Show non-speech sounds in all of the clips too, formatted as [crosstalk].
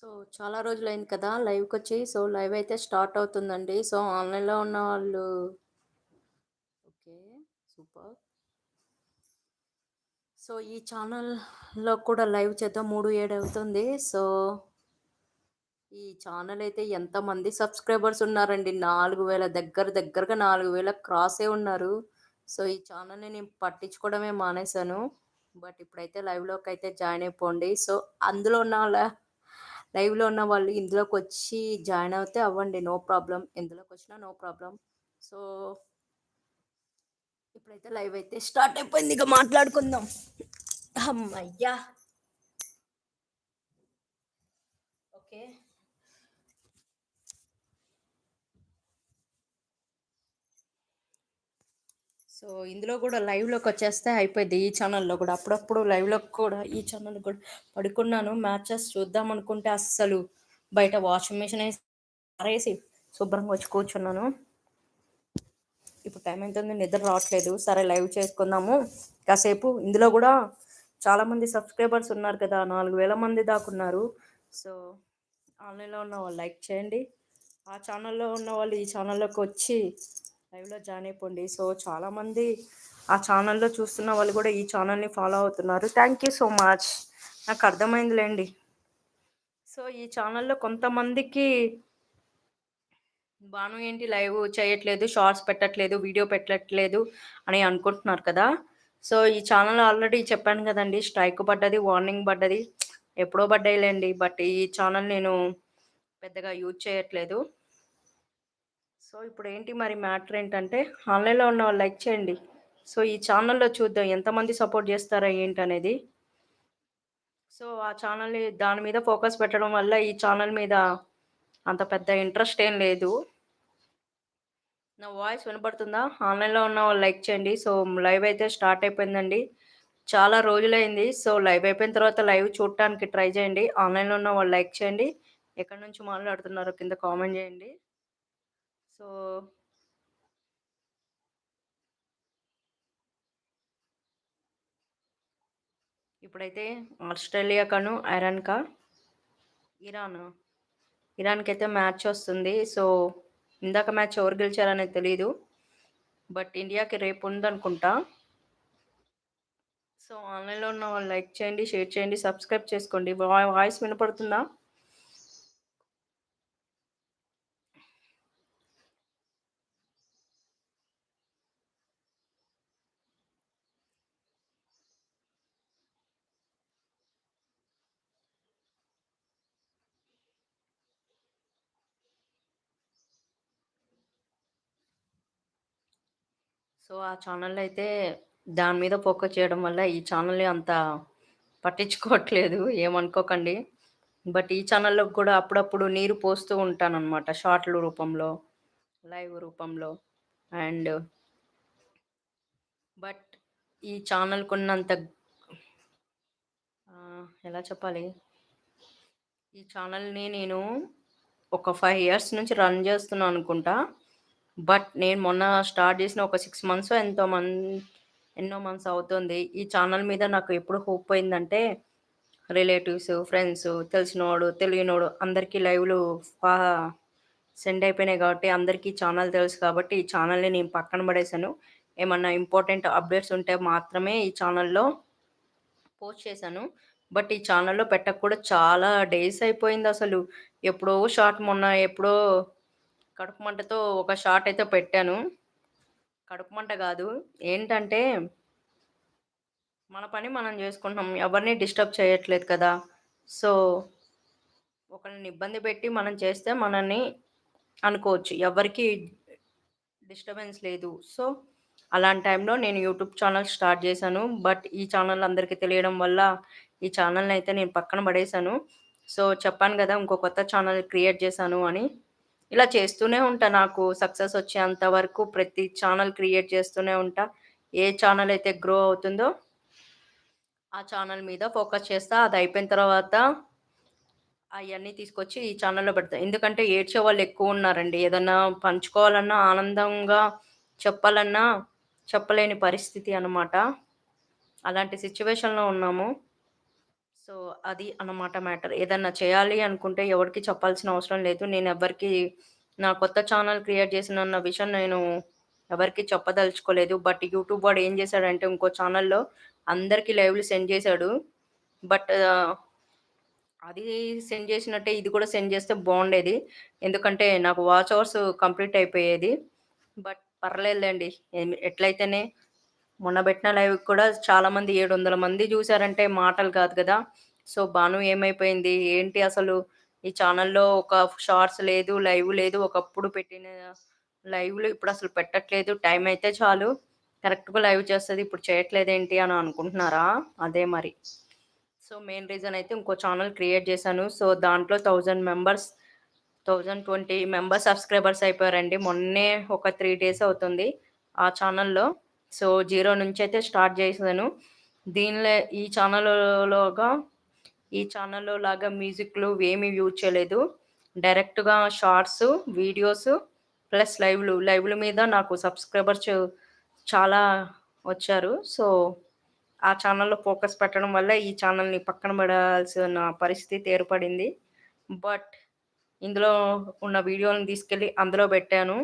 So చాలా రోజులైంది కదా లైవ్కి వచ్చి సో లైవ్ అయితే స్టార్ట్ అవుతుందండి. సో ఆన్లైన్లో ఉన్న వాళ్ళు ఓకే సూపర్. సో ఈ ఛానల్లో కూడా లైవ్ చేద్దాం. మూడు ఏడు అవుతుంది. సో ఈ ఛానల్ అయితే ఎంతమంది సబ్స్క్రైబర్స్ ఉన్నారండి? నాలుగు వేల దగ్గర దగ్గరగా నాలుగు వేల క్రాసే ఉన్నారు. సో ఈ ఛానల్ని నేను పట్టించుకోవడమే మానేశాను. బట్ ఇప్పుడైతే లైవ్లోకి అయితే జాయిన్ అయిపోండి. సో అందులో ఉన్న వాళ్ళ లైవ్లో ఉన్న వాళ్ళు ఇందులోకి వచ్చి జాయిన్ అవుతే అవ్వండి. నో ప్రాబ్లం ఇందులోకి వచ్చినా నో ప్రాబ్లం సో ఇప్పుడైతే లైవ్ అయితే స్టార్ట్ అయిపోయింది. ఇక మాట్లాడుకుందాం. అమ్మయ్యా. ఓకే. సో ఇందులో కూడా లైవ్లోకి వచ్చేస్తే అయిపోయింది ఈ ఛానల్లో కూడా. అప్పుడప్పుడు లైవ్లోకి కూడా ఈ ఛానల్ కూడా పడుకున్నాను. మ్యాచెస్ చూద్దాం అనుకుంటే అస్సలు బయట వాషింగ్ మిషన్ వేసి ఆరేసి శుభ్రంగా వచ్చి కూర్చున్నాను. ఇప్పుడు టైం ఎంతుంది నిద్ర రావట్లేదు. సరే లైవ్ చేసుకుందాము. కాసేపు. ఇందులో కూడా చాలామంది సబ్స్క్రైబర్స్ ఉన్నారు కదా. నాలుగు వేల మంది దాకా ఉన్నారు. సో ఆన్లైన్లో ఉన్న వాళ్ళు లైక్ చేయండి. ఆ ఛానల్లో ఉన్న వాళ్ళు ఈ ఛానల్లోకి వచ్చి లైవ్లో జాయిన్ అయిపోండి. సో చాలామంది ఆ ఛానల్లో చూస్తున్న వాళ్ళు కూడా ఈ ఛానల్ని ఫాలో అవుతున్నారు. Thank you so much. నాకు అర్థమైందిలేండి. సో ఈ ఛానల్లో కొంతమందికి బాను ఏంటి లైవ్ చేయట్లేదు షార్ట్స్ పెట్టట్లేదు వీడియో పెట్టట్లేదు అని అనుకుంటున్నారు కదా. సో ఈ ఛానల్ ఆల్రెడీ చెప్పాను కదండి స్ట్రైక్ పడ్డది వార్నింగ్ పడ్డది ఎప్పుడో పడ్డాయిలేండి. బట్ ఈ ఛానల్ నేను పెద్దగా యూజ్ చేయట్లేదు. సో ఇప్పుడు ఏంటి మరి మ్యాటర్ ఏంటంటే ఆన్లైన్లో ఉన్న వాళ్ళు లైక్ చేయండి. సో ఈ ఛానల్లో చూద్దాం ఎంతమంది సపోర్ట్ చేస్తారా ఏంటి అనేది సో ఆ ఛానల్ దాని మీద ఫోకస్ పెట్టడం వల్ల ఈ ఛానల్ మీద అంత పెద్ద ఇంట్రెస్ట్ ఏం లేదు. నా వాయిస్ వినపడుతుందా? ఆన్లైన్లో ఉన్న వాళ్ళు లైక్ చేయండి. సో లైవ్ అయితే స్టార్ట్ అయిపోయిందండి. చాలా రోజులైంది. సో లైవ్ అయిపోయిన తర్వాత లైవ్ చూడటానికి ట్రై చేయండి. ఆన్లైన్లో ఉన్న వాళ్ళు లైక్ చేయండి. ఎక్కడి నుంచి మాట్లాడుతున్నారో కింద కామెంట్ చేయండి. సో ఇప్పుడైతే ఆస్ట్రేలియా కను ఐరన్కా ఇరాన్. ఇరాన్కి అయితే మ్యాచ్ వస్తుంది. సో ఇందాక మ్యాచ్ ఎవరు గెలిచారనేది తెలియదు బట్ ఇండియాకి రేపు ఉందనుకుంటా. సో ఆన్లైన్లో ఉన్న వాళ్ళు లైక్ చేయండి షేర్ చేయండి సబ్స్క్రైబ్ చేసుకోండి. వాయిస్ వినపడుతుందా? సో ఆ ఛానల్ అయితే దాని మీద ఫోకస్ చేయడం వల్ల ఈ ఛానల్ అంత పట్టించుకోవట్లేదు ఏమనుకోకండి. బట్ ఈ ఛానల్లో కూడా అప్పుడప్పుడు నీరు పోస్తూ ఉంటానన్నమాట షార్ట్ల రూపంలో లైవ్ రూపంలో. అండ్ బట్ ఈ ఛానల్కి ఉన్నంత ఎలా చెప్పాలి? ఈ ఛానల్ని నేను ఒక ఫైవ్ ఇయర్స్ నుంచి రన్ చేస్తున్నాను అనుకుంటా. బట్ నేను మొన్న స్టార్ట్ చేసిన ఒక సిక్స్ మంత్స్ ఎంతో మంత్ ఎన్నో మంత్స్ అవుతుంది. ఈ ఛానల్ మీద నాకు ఎప్పుడు హోప్ పోయిందంటే రిలేటివ్స్ ఫ్రెండ్స్ తెలిసినోడు తెలియనోడు అందరికీ లైవ్లు సెండ్ అయిపోయినాయి కాబట్టి అందరికీ ఛానల్ తెలుసు కాబట్టి ఈ ఛానల్ని నేను పక్కన పడేశాను. ఏమన్నా ఇంపార్టెంట్ అప్డేట్స్ ఉంటే మాత్రమే ఈ ఛానల్లో పోస్ట్ చేశాను. బట్ ఈ ఛానల్లో పెట్టక కూడా చాలా డేస్ అయిపోయింది అసలు. ఎప్పుడో షార్ట్ మొన్న ఎప్పుడో కడుపు మంటతో ఒక షార్ట్ అయితే పెట్టాను. కడుపు మంట కాదు. ఏంటంటే మన పని మనం చేసుకుంటున్నాం. ఎవరిని డిస్టర్బ్ చేయట్లేదు కదా. సో ఒకరిని ఇబ్బంది పెట్టి మనం చేస్తే మనల్ని అనుకోవచ్చు. ఎవరికి డిస్టర్బెన్స్ లేదు. సో అలాంటి టైంలో నేను యూట్యూబ్ ఛానల్ స్టార్ట్ చేశాను. బట్ ఈ ఛానల్ అందరికీ తెలియడం వల్ల ఈ ఛానల్ని అయితే నేను పక్కన పడేశాను. సో చెప్పాను కదా ఇంకో కొత్త ఛానల్ క్రియేట్ చేశాను అని. ఇలా చేస్తూనే ఉంటా నాకు సక్సెస్ వచ్చేంత వరకు ప్రతి ఛానల్ క్రియేట్ చేస్తూనే ఉంటా. ఏ ఛానల్ అయితే గ్రో అవుతుందో ఆ ఛానల్ మీద ఫోకస్ చేస్తా. అది అయిపోయిన తర్వాత అవన్నీ తీసుకొచ్చి ఈ ఛానల్లో పెడతా. ఎందుకంటే ఏడ్చే వాళ్ళు ఎక్కువ ఉన్నారండి. ఏదన్నా పంచుకోవాలన్నా ఆనందంగా చెప్పాలన్నా చెప్పలేని పరిస్థితి అనమాట అలాంటి సిచ్యువేషన్లో ఉన్నాము. సో అది అన్నమాట మ్యాటర్. ఏదన్నా చేయాలి అనుకుంటే ఎవరికి చెప్పాల్సిన అవసరం లేదు. నేను ఎవరికి నా కొత్త ఛానల్ క్రియేట్ చేసినన్న విషయం నేను ఎవరికీ చెప్పదలుచుకోలేదు. బట్ యూట్యూబ్ వాడు ఏం చేశాడంటే ఇంకో ఛానల్లో అందరికీ లైవ్‌లు సెండ్ చేశాడు. బట్ అది సెండ్ చేసినట్టే ఇది కూడా సెండ్ చేస్తే బాగుండేది ఎందుకంటే నాకు వాచ్ అవర్స్ కంప్లీట్ అయిపోయేది. బట్ పర్లేదులేండి ఎట్లయితేనే మొన్న పెట్టిన లైవ్ కూడా చాలామంది 700 మంది చూసారంటే మాటలు కాదు కదా! సో, భాను ఏమైపోయింది? ఏంటి అసలు? ఈ ఛానల్లో ఒక షార్ట్స్ లేదు, లైవ్ లేదు. ఒకప్పుడు పెట్టిన లైవ్‌లు ఇప్పుడు అసలు పెట్టట్లేదు. టైం అయితే చాలు కరెక్ట్‌గా లైవ్ చేస్తుంది ఇప్పుడు చేయట్లేదేంటి అని అనుకుంటున్నారా? అదే మరి. సో, మెయిన్ రీజన్ అయితే ఇంకో ఛానల్ క్రియేట్ చేశాను. సో, దాంట్లో థౌజండ్ మెంబర్స్ 1020 మెంబర్స్ సబ్స్క్రైబర్స్ అయిపోయారండి. మొన్నే ఒక త్రీ డేస్ అవుతుంది ఆ ఛానల్లో సో, జీరో నుంచి అయితే స్టార్ట్ చేశాను. దీనిలో ఈ ఛానల్లోగా ఈ ఛానల్లో లాగా మ్యూజిక్‌లు ఏమీ యూజ్ చేయలేదు. డైరెక్ట్‌గా షార్ట్స్, వీడియోస్ ప్లస్ లైవ్‌లు. లైవ్‌ల మీద నాకు సబ్స్క్రైబర్స్ చాలా వచ్చారు. సో, ఆ ఛానల్లో ఫోకస్ పెట్టడం వల్ల ఈ ఛానల్ని పక్కన పడాల్సిన పరిస్థితి ఏర్పడింది. బట్ ఇందులో ఉన్న వీడియోలను తీసుకెళ్ళి అందులో పెట్టాను.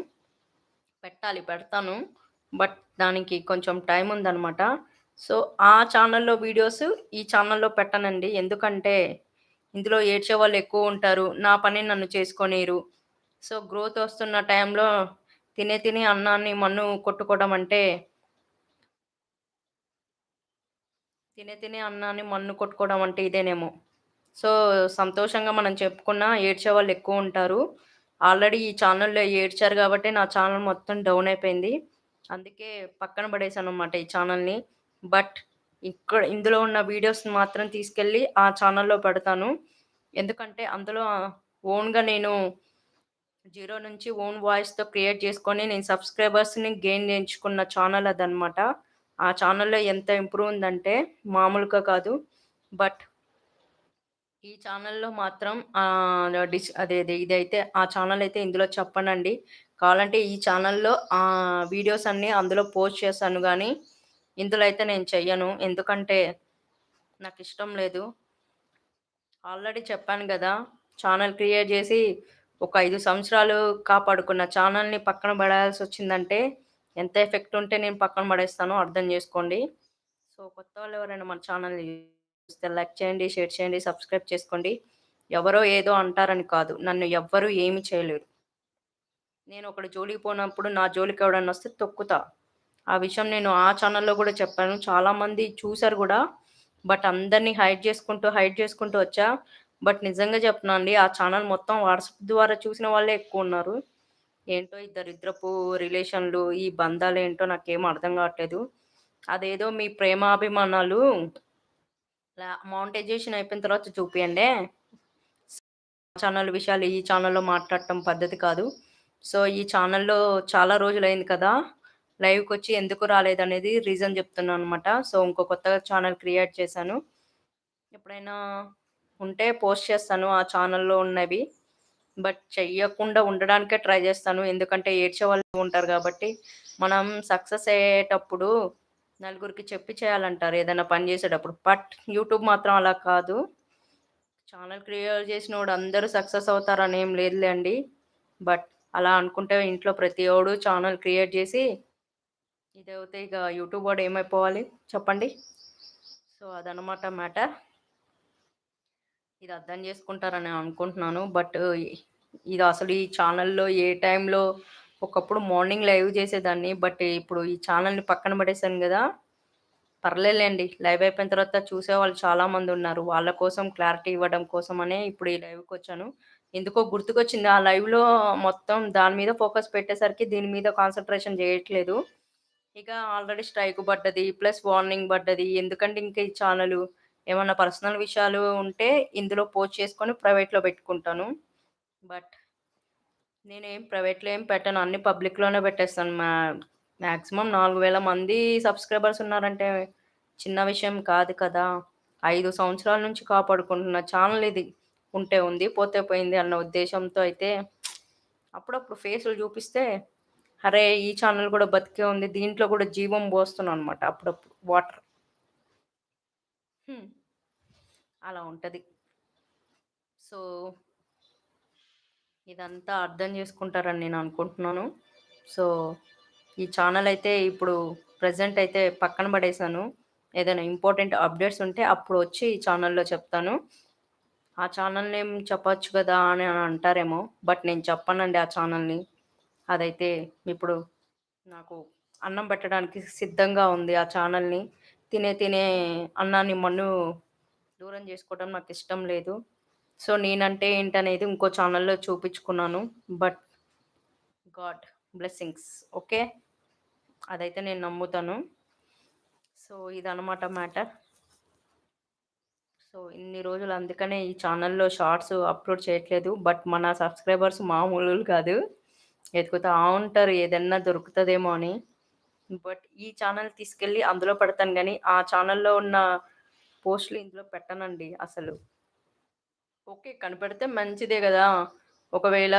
పెట్టాలి పెడతాను. బట్ దానికి కొంచెం టైం ఉందన్నమాట సో, ఆ ఛానల్లో వీడియోస్ ఈ ఛానల్లో పెట్టనండి. ఎందుకంటే ఇందులో ఏడ్చే వాళ్ళు ఎక్కువ ఉంటారు. నా పని నన్ను చేసుకోనీయరు. సో, గ్రోత్ వస్తున్న టైంలో తినే తినే అన్నాన్ని మన్ను కొట్టుకోవడం అంటే తినే తినే అన్నాన్ని మన్ను కొట్టుకోవడం అంటే ఇదేనేమో. సో, సంతోషంగా మనం చెప్పుకున్నా ఏడ్చేవాళ్ళు ఎక్కువ ఉంటారు. ఆల్రెడీ ఈ ఛానల్లో ఏడ్చారు కాబట్టి నా ఛానల్ మొత్తం డౌన్ అయిపోయింది. అందుకే పక్కన పడేసాను అనమాట ఈ ఛానల్ని బట్ ఇక్కడ ఇందులో ఉన్న వీడియోస్‌ని మాత్రం తీసుకెళ్ళి ఆ ఛానల్లో పెడతాను. ఎందుకంటే అందులో ఓన్‌గా నేను జీరో నుంచి ఓన్ వాయిస్‌తో క్రియేట్ చేసుకొని నేను సబ్స్క్రైబర్స్‌ని గెయిన్ చేయించుకున్న ఛానల్ అదనమాట. ఆ ఛానల్లో ఎంత ఇంప్రూవ్ ఉందంటే మామూలుగా కాదు. బట్ ఈ ఛానల్లో మాత్రం డిస్ అదే ఇదైతే ఆ ఛానల్ అయితే ఇందులో చెప్పనండి. కావాలంటే ఈ ఛానల్లో ఆ వీడియోస్ అన్నీ అందులో పోస్ట్ చేశాను కానీ ఇందులో అయితే నేను చెయ్యను. ఎందుకంటే నాకు ఇష్టం లేదు. ఆల్రెడీ చెప్పాను కదా ఛానల్ క్రియేట్ చేసి ఒక ఐదు సంవత్సరాలు కాపాడుకున్న ఛానల్ని పక్కన పడాల్సి వచ్చిందంటే ఎంత ఎఫెక్ట్ ఉంటే నేను పక్కన పడేస్తానో అర్థం చేసుకోండి. సో, కొత్త వాళ్ళు ఎవరైనా మన ఛానల్ని చూస్తే లైక్ చేయండి, షేర్ చేయండి, సబ్స్క్రైబ్ చేసుకోండి. ఎవరో ఏదో అంటారని కాదు. నన్ను ఎవ్వరు ఏమి చేయలేరు. నేను ఒకడు జోలికి పోనప్పుడు నా జోలికి ఎవడన్నా వస్తే తొక్కుతా. ఆ విషయం నేను ఆ ఛానల్లో కూడా చెప్పాను. చాలామంది చూశారు కూడా బట్ అందరిని హైడ్ చేసుకుంటూ, హైడ్ చేసుకుంటూ వచ్చా. బట్ నిజంగా చెప్తున్నా అండి ఆ ఛానల్ మొత్తం వాట్సాప్ ద్వారా చూసిన వాళ్ళే ఎక్కువ ఉన్నారు ఏంటో ఈ దరిద్రపు రిలేషన్‌లు, ఈ బంధాలు ఏంటో నాకేం అర్థం కావట్లేదు. అదేదో మీ ప్రేమాభిమానాలు మౌంటైజేషన్ అయిపోయిన తర్వాత చూపియండి ఛానల్ విషయాలు ఈ ఛానల్లో మాట్లాడటం పద్ధతి కాదు. సో, ఈ ఛానల్లో చాలా రోజులైంది కదా! లైవ్కి వచ్చి ఎందుకు రాలేదనేది రీజన్ చెప్తున్నాను అనమాట సో, ఇంకో కొత్తగా ఛానల్ క్రియేట్ చేశాను. ఎప్పుడైనా ఉంటే పోస్ట్ చేస్తాను ఆ ఛానల్లో ఉన్నవి. బట్ చెయ్యకుండా ఉండడానికే ట్రై చేస్తాను. ఎందుకంటే ఏడ్చే వాళ్ళు ఉంటారు కాబట్టి, మనం సక్సెస్ అయ్యేటప్పుడు నలుగురికి చెప్పి చేయాలంటారు ఏదైనా పని చేసేటప్పుడు. బట్ యూట్యూబ్ మాత్రం అలా కాదు. ఛానల్ క్రియేట్ చేసిన వాడు అందరూ సక్సెస్ అవుతారని ఏం లేదులేండి. బట్ అలా అనుకుంటే ఇంట్లో ప్రతి ఒడు ఛానల్ క్రియేట్ చేసి ఇదైతే ఇక యూట్యూబ్ వాడు ఏమైపోవాలి చెప్పండి? సో, అదనమాట మ్యాటర్. ఇది అర్థం చేసుకుంటారని అనుకుంటున్నాను. బట్ ఇది అసలు ఈ ఛానల్లో ఏ టైంలో ఒకప్పుడు మార్నింగ్ లైవ్ చేసేదాన్ని. బట్ ఇప్పుడు ఈ ఛానల్ని పక్కన పడేసాను కదా పర్లేదులేండి లైవ్ అయిపోయిన తర్వాత చూసే వాళ్ళు చాలామంది ఉన్నారు వాళ్ళ కోసం క్లారిటీ ఇవ్వడం కోసమనే ఇప్పుడు ఈ లైవ్కి వచ్చాను ఎందుకో గుర్తుకొచ్చింది. ఆ లైవ్‌లో మొత్తం దాని మీద ఫోకస్ పెట్టేసరికి దీని మీద కాన్సన్ట్రేషన్ చేయట్లేదు. ఇక ఆల్రెడీ స్ట్రైక్ పడ్డది. ప్లస్ వార్నింగ్ పడ్డది. ఎందుకంటే ఇంకా ఈ ఛానల్ ఏమన్నా పర్సనల్ విషయాలు ఉంటే ఇందులో పోస్ట్ చేసుకొని ప్రైవేట్‌లో పెట్టుకుంటాను. బట్ నేనేం ప్రైవేట్‌లో ఏం పెట్టాను అన్ని పబ్లిక్‌లోనే పెట్టేస్తాను. మా మాక్సిమం 4000 మంది సబ్స్క్రైబర్స్ ఉన్నారంటే చిన్న విషయం కాదు కదా! ఐదు సంవత్సరాల నుంచి కాపాడుకుంటున్న ఛానల్ ఇది. ఉంటే ఉంది, పోతే పోయింది అన్న ఉద్దేశంతో అయితే అప్పుడప్పుడు ఫేసులు చూపిస్తే, అరే! ఈ ఛానెల్ కూడా బతికే ఉంది. దీంట్లో కూడా జీవం పోస్తున్నాననమాట అప్పుడప్పుడు వాటర్. అలా ఉంటుంది సో ఇదంతా అర్థం చేసుకుంటారని నేను అనుకుంటున్నాను సో ఈ ఛానల్ అయితే ఇప్పుడు ప్రజెంట్ అయితే పక్కన పడేశాను ఏదైనా ఇంపార్టెంట్ అప్డేట్స్ ఉంటే అప్పుడు వచ్చి ఈ ఛానల్లో చెప్తాను ఆ ఛానల్ నేమ్ చెప్పచ్చు కదా అని అంటారేమో బట్ నేను చెప్పానండి ఆ ఛానల్ని అదైతే ఇప్పుడు నాకు అన్నం పెట్టడానికి సిద్ధంగా ఉంది ఆ ఛానల్ని తినే తినే అన్నాన్ని మన్ను దూరం చేసుకోవడం నాకు ఇష్టం లేదు. సో నేనంటే ఏంటనేది ఇంకో ఛానల్లో చూపించుకున్నాను. బట్ గాడ్ బ్లెస్సింగ్స్ ఓకే అదైతే నేను నమ్ముతాను. సో ఇదనమాట మ్యాటర్ సో ఇన్ని రోజులు అందుకనే ఈ ఛానల్లో షార్ట్స్ అప్లోడ్ చేయట్లేదు. బట్ మన సబ్స్క్రైబర్స్ మామూలు కాదు. ఎదుగుతా ఉంటారు ఏదన్నా దొరుకుతుందేమో అని. బట్ ఈ ఛానల్ తీసుకెళ్ళి అందులో పెడతాను కానీ ఆ ఛానల్లో ఉన్న పోస్టులు ఇందులో పెట్టనండి అసలు. ఓకే కనిపెడితే మంచిదే కదా. ఒకవేళ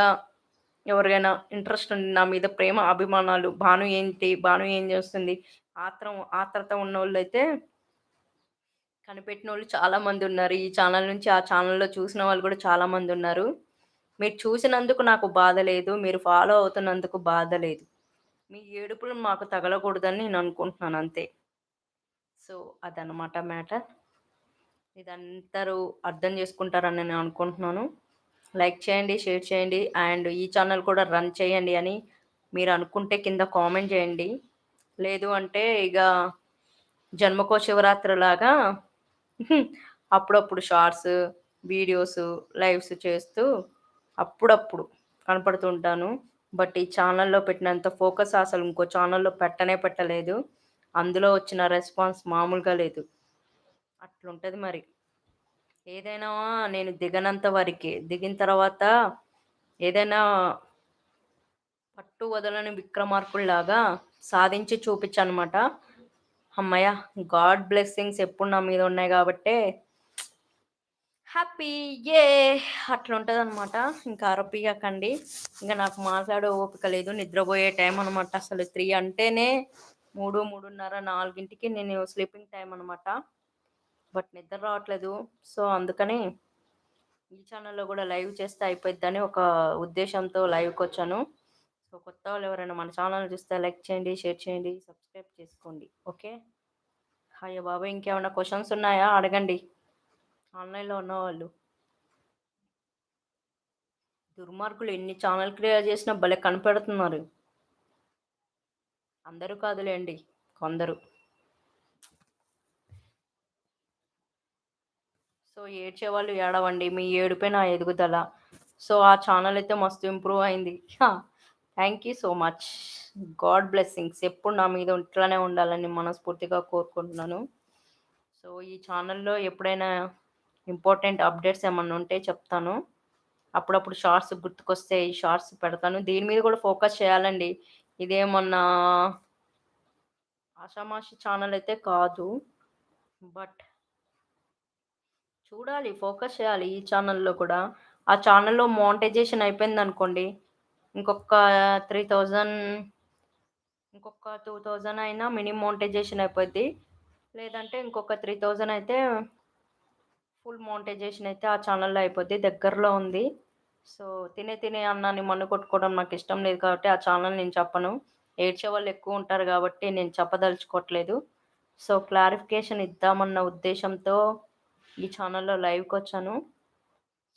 ఎవరికైనా ఇంట్రెస్ట్ ఉంది నా మీద ప్రేమ అభిమానాలు భాను ఏంటి భాను ఏం చేస్తుంది ఆత్రం ఆత్రత ఉన్న వాళ్ళు అయితే కనిపెట్టిన వాళ్ళు చాలామంది ఉన్నారు ఈ ఛానల్ నుంచి ఆ ఛానల్లో చూసిన వాళ్ళు కూడా చాలామంది ఉన్నారు మీరు చూసినందుకు నాకు బాధ లేదు. మీరు ఫాలో అవుతున్నందుకు బాధ లేదు. మీ ఏడుపులు మాకు తగలకూడదని నేను అనుకుంటున్నాను అంతే. సో అదనమాట మ్యాటర్. ఇదంతరూ అర్థం చేసుకుంటారని నేను అనుకుంటున్నాను. లైక్ చేయండి షేర్ చేయండి. అండ్ ఈ ఛానల్ కూడా రన్ చేయండి అని మీరు అనుకుంటే కింద కామెంట్ చేయండి. లేదు అంటే ఇక జన్మకో శివరాత్రి లాగా అప్పుడప్పుడు షార్ట్స్ వీడియోస్ లైవ్స్ చేస్తూ అప్పుడప్పుడు కనపడుతుంటాను. బట్ ఈ ఛానల్లో పెట్టినంత ఫోకస్ అసలు ఇంకో ఛానల్లో పెట్టనే పెట్టలేదు. అందులో వచ్చిన రెస్పాన్స్ మామూలుగా లేదు. అట్లుంటుంది మరి. ఏదైనా నేను దిగనంత వరకే దిగిన తర్వాత ఏదైనా పట్టు వదలని విక్రమార్కుల్లాగా సాధించి చూపించనమాట. అమ్మయ్య గాడ్ బ్లెస్సింగ్స్ ఎప్పుడు నా మీద ఉన్నాయి కాబట్టే. హ్యాపీ ఏ అట్లా ఉంటుంది అనమాట ఇంకా అరపియకండి. ఇంకా నాకు మాట్లాడే ఓపిక లేదు నిద్రపోయే టైం అనమాట అసలు త్రీ అంటేనే మూడు మూడున్నర నాలుగింటికి నేను స్లీపింగ్ టైం అనమాట బట్ నిద్ర రావట్లేదు. సో అందుకని ఈ ఛానల్లో కూడా లైవ్ చేస్తే అయిపోద్దని ఒక ఉద్దేశంతో లైవ్కి వచ్చాను సో కొత్త వాళ్ళు ఎవరైనా మన ఛానల్ చూస్తే లైక్ చేయండి షేర్ చేయండి సబ్స్క్రైబ్ చేసుకోండి. ఓకే? హాయ్ బాబా ఇంకేమైనా క్వశ్చన్స్ ఉన్నాయా? అడగండి. ఆన్లైన్లో ఉన్నవాళ్ళు. దుర్మార్గులు ఎన్ని ఛానల్ క్రియేట్ చేసినా భలే కనపెడుతున్నారు. అందరూ కాదులేండి కొందరు. సో ఏడ్చేవాళ్ళు ఏడవండి మీ ఏడుపైన నా ఎదుగుదల. సో ఆ ఛానల్ అయితే మస్తు ఇంప్రూవ్ అయింది. Thank you so much God blessings ఎప్పుడు నా మీద ఇట్లానే ఉండాలని మనస్ఫూర్తిగా కోరుకుంటున్నాను. సో ఈ ఛానల్లో ఎప్పుడైనా ఇంపార్టెంట్ అప్డేట్స్ ఏమన్నా ఉంటే చెప్తాను. అప్పుడప్పుడు షార్ట్స్ గుర్తుకొస్తే ఈ షార్ట్స్ పెడతాను. దీని మీద కూడా ఫోకస్ చేయాలండి. ఇదేమన్నా ఆషామాషి ఛానల్ అయితే కాదు. బట్ చూడాలి ఫోకస్ చేయాలి ఈ ఛానల్లో కూడా. ఆ ఛానల్లో మోనిటైజేషన్ అయిపోయింది అనుకోండి ఇంకొక త్రీ థౌజండ్ ఇంకొక టూ థౌజండ్ అయినా మినిమం మోనిటైజేషన్ అయిపోద్ది. లేదంటే ఇంకొక త్రీ థౌజండ్ అయితే ఫుల్ మోనిటైజేషన్ అయితే ఆ ఛానల్లో అయిపోద్ది దగ్గరలో ఉంది. సో తినే తినే అన్నాన్ని మన్ను కొట్టుకోవడం నాకు ఇష్టం లేదు కాబట్టి ఆ ఛానల్ నేను చెప్పను. ఏడ్చే వాళ్ళు ఎక్కువ ఉంటారు కాబట్టి నేను చెప్పదలుచుకోవట్లేదు. సో క్లారిఫికేషన్ ఇద్దామన్న ఉద్దేశంతో ఈ ఛానల్లో లైవ్కి వచ్చాను.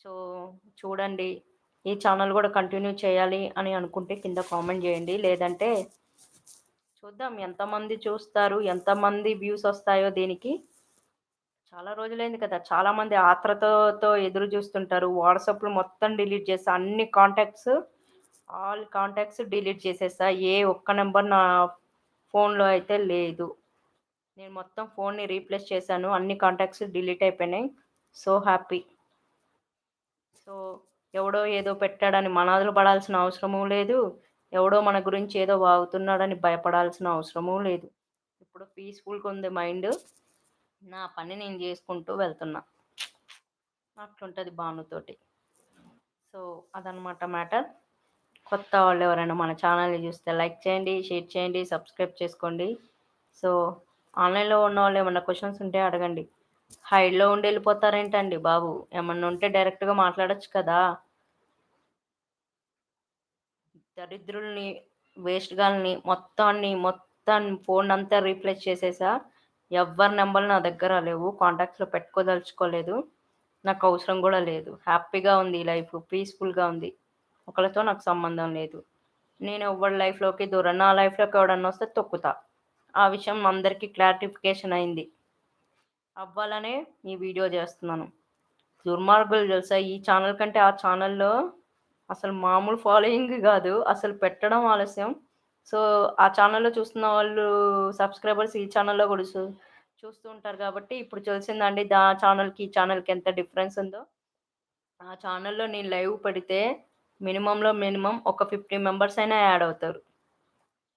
సో చూడండి. ఈ ఛానల్ కూడా కంటిన్యూ చేయాలి అని అనుకుంటే కింద కామెంట్ చేయండి. లేదంటే చూద్దాం ఎంతమంది చూస్తారు ఎంతమంది వ్యూస్ వస్తాయో దీనికి. చాలా రోజులైంది కదా చాలామంది ఆత్రతతో ఎదురు చూస్తుంటారు. వాట్సాప్లో మొత్తం డిలీట్ చేస్తా అన్ని కాంటాక్ట్స్ ఆల్ కాంటాక్ట్స్ డిలీట్ చేసేస్తా. ఏ ఒక్క నెంబర్ నా ఫోన్లో అయితే లేదు. నేను మొత్తం ఫోన్ని రీప్లేస్ చేశాను అన్ని కాంటాక్ట్స్ డిలీట్ అయిపోయినాయి. So happy. సో ఎవడో ఏదో పెట్టాడని మనాదులు పడాల్సిన అవసరము లేదు. ఎవడో మన గురించి ఏదో వాగుతున్నాడని భయపడాల్సిన అవసరము లేదు. ఇప్పుడు పీస్ఫుల్గా ఉంది మైండ్ నా పని నేను చేసుకుంటూ వెళ్తున్నా. అట్లుంటుంది భానుతోటి సో అదనమాట మ్యాటర్. కొత్త వాళ్ళు ఎవరైనా మన ఛానల్ని చూస్తే లైక్ చేయండి షేర్ చేయండి సబ్స్క్రైబ్ చేసుకోండి. సో ఆన్లైన్లో ఉన్న వాళ్ళు ఏమైనా క్వశ్చన్స్ ఉంటే అడగండి. హైడ్‌లో ఉండి ఎళ్ళిపోతారేంటండి బాబు! ఏమన్నా ఉంటే డైరెక్ట్‌గా మాట్లాడొచ్చు కదా! దరిద్రుల్ని, వేస్ట్ గాల్ని మొత్తాన్ని మొత్తం ఫోనంతా రీప్లేస్ చేసేసా. ఎవ్వరి నంబర్‌లు నా దగ్గర లేవు. కాంటాక్ట్స్‌లో పెట్టుకోదలుచుకోలేదు. నాకు అవసరం గూడా లేదు. హ్యాపీగా ఉంది ఈ లైఫ్. పీస్‌ఫుల్‌గా ఉంది. ఒకళ్ళతో నాకు సంబంధం లేదు. నేను ఎవ్వడి లైఫ్‌లోకి దూరం. నా లైఫ్‌లోకి ఎవడన్నా వస్తే తొక్కుతా. ఆ విషయం అందరికీ క్లారిఫికేషన్ అయింది. అవ్వాలనే ఈ వీడియో చేస్తున్నాను దుర్మార్గులు తెలుసా ఈ ఛానల్ కంటే ఆ ఛానల్‌లో అసలు మామూలు ఫాలోయింగ్ కాదు అసలు పెట్టడం ఆలస్యం. సో, ఆ ఛానల్‌లో చూస్తున్న వాళ్ళు సబ్స్క్రైబర్స్ ఈ ఛానల్‌లో కూడా చూ చూస్తూ ఉంటారు కాబట్టి ఇప్పుడు తెలిసిందండి దా ఛానల్‌కి, ఈ ఛానల్‌కి ఎంత డిఫరెన్స్ ఉందో. ఆ ఛానల్‌లో నేను లైవ్ పెడితే మినిమంలో మినిమమ్ ఒక 50 మెంబర్స్ అయినా యాడ్ అవుతారు.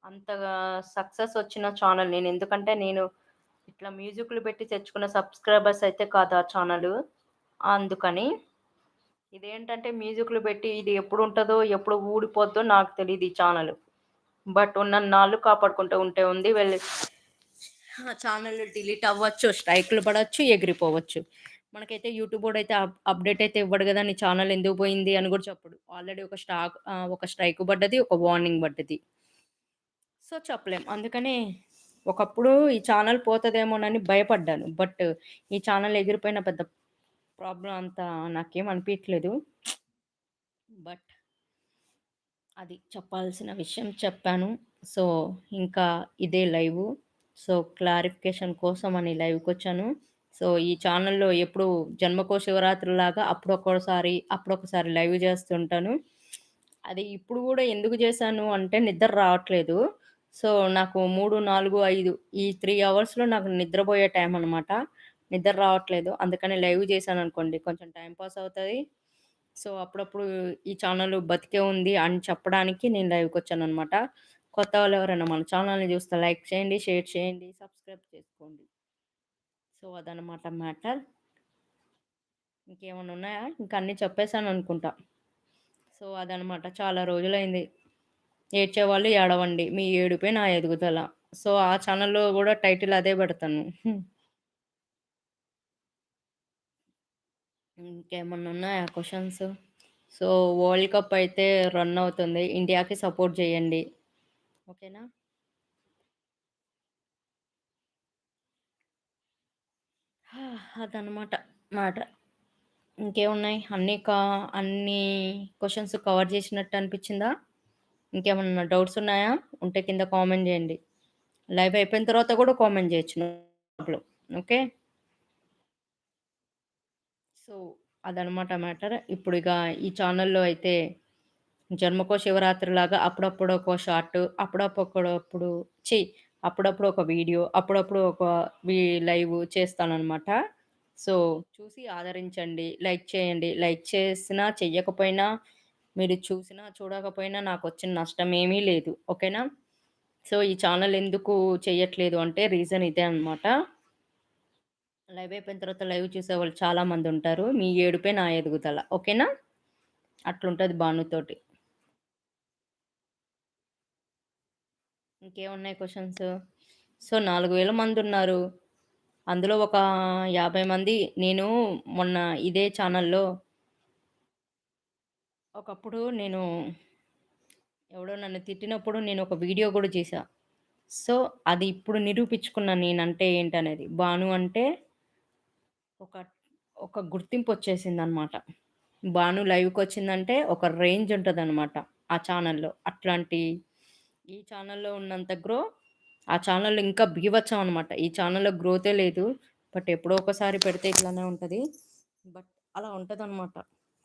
అంతగా సక్సెస్ వచ్చిన ఛానల్ నేను. ఎందుకంటే నేను ఇట్లా మ్యూజిక్‌లు పెట్టి తెచ్చుకున్న సబ్స్క్రైబర్స్ అయితే కాదు ఆ ఛానల్ అందుకని. ఇదేంటంటే మ్యూజిక్‌లు పెట్టి ఇది ఎప్పుడు ఉంటుందో ఎప్పుడు ఊడిపోద్దో నాకు తెలియదు ఈ ఛానల్ బట్ ఉన్నన్నాళ్ళు కాపాడుకుంటూ ఉంటే ఉంది. వెళ్ళి ఆ ఛానల్ డిలీట్ అవ్వచ్చు, స్ట్రైక్‌లు పడవచ్చు ఎగిరిపోవచ్చు. మనకైతే యూట్యూబోడైతే అప్ అప్‌డేట్ అయితే ఇవ్వడు కదా నీ ఛానల్ ఎందుకు పోయింది అని కూడా చెప్పడు. ఆల్రెడీ ఒక స్టాక్ ఒక స్ట్రైక్ పడ్డది. ఒక వార్నింగ్ పడ్డది. సో, చెప్పలేం. అందుకని ఒకప్పుడు ఈ ఛానల్ పోతుందేమోనని భయపడ్డాను. బట్ ఈ ఛానల్ ఎగిరిపోయిన పెద్ద ప్రాబ్లం అంతా నాకేం అనిపించలేదు బట్ అది చెప్పాల్సిన విషయం చెప్పాను. సో, ఇంకా ఇదే లైవ్ సో, క్లారిఫికేషన్ కోసం అని లైవ్కి వచ్చాను సో, ఈ ఛానల్‌లో ఎప్పుడు జన్మకో శివరాత్రిలాగా అప్పుడొక్కసారి అప్పుడొకసారి లైవ్ చేస్తుంటాను అది ఇప్పుడు కూడా ఎందుకు చేశాను అంటే నిద్ర రావట్లేదు. సో, నాకు 3, 4, 5 ఈ 3 అవర్స్‌లో నాకు నిద్రబోయే టైం అనమాట. నిద్ర రావట్లేదు. అందుకని లైవ్ జేశాననుకోండి కొంచెం టైం పాస్ అవుతది. సో, అప్పుడప్పుడు ఈ ఛానల్ బతికే ఉంది అని చెప్పడానికి నేను లైవ్‌కొచ్చాననమాట. కొత్త వాళ్ళు ఎవరైనా మన ఛానల్‌ని చూస్తే లైక్ చేయండి, షేర్ చేయండి, సబ్స్క్రైబ్ చేసుకోండి. సో, అదనమాట మ్యాటర్. ఇంకేమన్నా ఉన్నాయా? ఇంక అన్నీ చెప్పేసాననుకుంటా. సో, అదనమాట. చాలా రోజులైంది. ఏడ్చేవాళ్ళు ఏడవండి. మీ ఏడుపే నా ఎదుగుదల. సో, ఆ ఛానల్‌లో కూడా టైటిల్ అదే పెడతాను. ఇంకేమన్నా ఉన్నాయా క్వశ్చన్స్ సో, వరల్డ్ కప్ అయితే రన్ అవుతుంది. ఇండియాకి సపోర్ట్ చేయండి ఓకేనా? [sighs] అదనమాట మాట ఇంకేమున్నాయి? అన్నీ కా అన్నీ క్వశ్చన్స్ కవర్ చేసినట్టు అనిపించిందా ఇంకేమన్నా డౌట్స్ ఉన్నాయా? ఉంటే కింద కామెంట్ చేయండి లైవ్ అయిపోయిన తర్వాత కూడా కామెంట్ చేయొచ్చు నో ఓకే. సో, అదనమాట మ్యాటర్. ఇక ఈ ఛానల్‌లో అయితే జన్మకో శివరాత్రిలాగా అప్పుడప్పుడు ఒక షార్ట్, అప్పుడప్పుడప్పుడు చి అప్పుడప్పుడు ఒక వీడియో, అప్పుడప్పుడు ఒక వీ లైవ్ చేస్తాననమాట. సో, చూసి ఆదరించండి. లైక్ చేయండి. లైక్ చేసినా, చెయ్యకపోయినా, మీరు చూసినా, చూడకపోయినా నాకు వచ్చిన నష్టం ఏమీ లేదు. ఓకేనా? సో, ఈ ఛానల్ ఎందుకు చేయట్లేదు అంటే రీజన్ ఇదే అనమాట. లైవ్ అయిపోయిన తర్వాత లైవ్ చూసే వాళ్ళు చాలా మందుంటారు. మీ ఏడుపే నా ఎదుగుదల. ఓకేనా? అట్లుంటుంది భానుతోటి. ఇంకేమున్నాయి క్వశ్చన్స్ సో, నాలుగు వేల మంది ఉన్నారు అందులో ఒక 50 మంది నేను మొన్న ఇదే ఛానల్‌లో ఒకప్పుడు నేను ఎవడో నన్ను తిట్టినప్పుడు నేను ఒక వీడియో కూడా చేశా. సో, అది ఇప్పుడు నిరూపించుకున్నాను నేనంటే ఏంటనేది. భాను అంటే ఒక ఒక గుర్తింపు గుర్తింపొచ్చేసిందనమాట. భాను లైవ్‌కొచ్చిందంటే ఒక రేంజ్ ఉంటదనమాట ఆ ఛానల్‌లో. అట్లాంటి ఈ ఛానల్‌లో ఉన్నంత గ్రో ఆ ఛానల్‌లో ఇంకా బీభత్సం అనమాట. ఈ ఛానల్‌లో గ్రోతే లేదు. బట్ ఎప్పుడో ఒకసారి పెడితే ఇట్లానే ఉంటుంది బట్ అలా ఉంటుంది అనమాట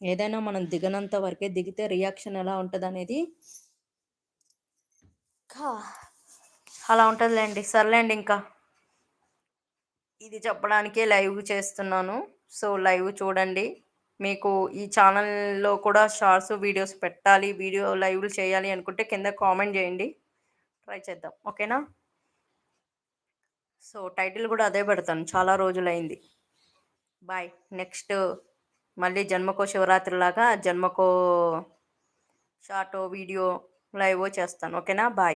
ఏదైనా మనం దిగనంత వరకే దిగితే రియాక్షన్ ఎలా ఉంటుంది కా అలా ఉంటుందిలేండి సర్లేండి ఇంకా. ఇది చెప్పడానికే లైవ్ చేస్తున్నాను. సో, లైవ్ చూడండి. మీకు ఈ ఛానల్‌లో కూడా షార్ట్స్, వీడియోస్ పెట్టాలి, వీడియో లైవ్‌లు చేయాలి అనుకుంటే కింద కామెంట్ చేయండి ట్రై చేద్దాం. ఓకేనా? సో, టైటిల్ కూడా అదే పెడతాను. చాలా రోజులైంది. బాయ్. నెక్స్ట్ మళ్ళీ జన్మకో శివరాత్రిలాగా జన్మకో షార్టో, వీడియో, లైవో చేస్తాను. ఓకేనా? బాయ్.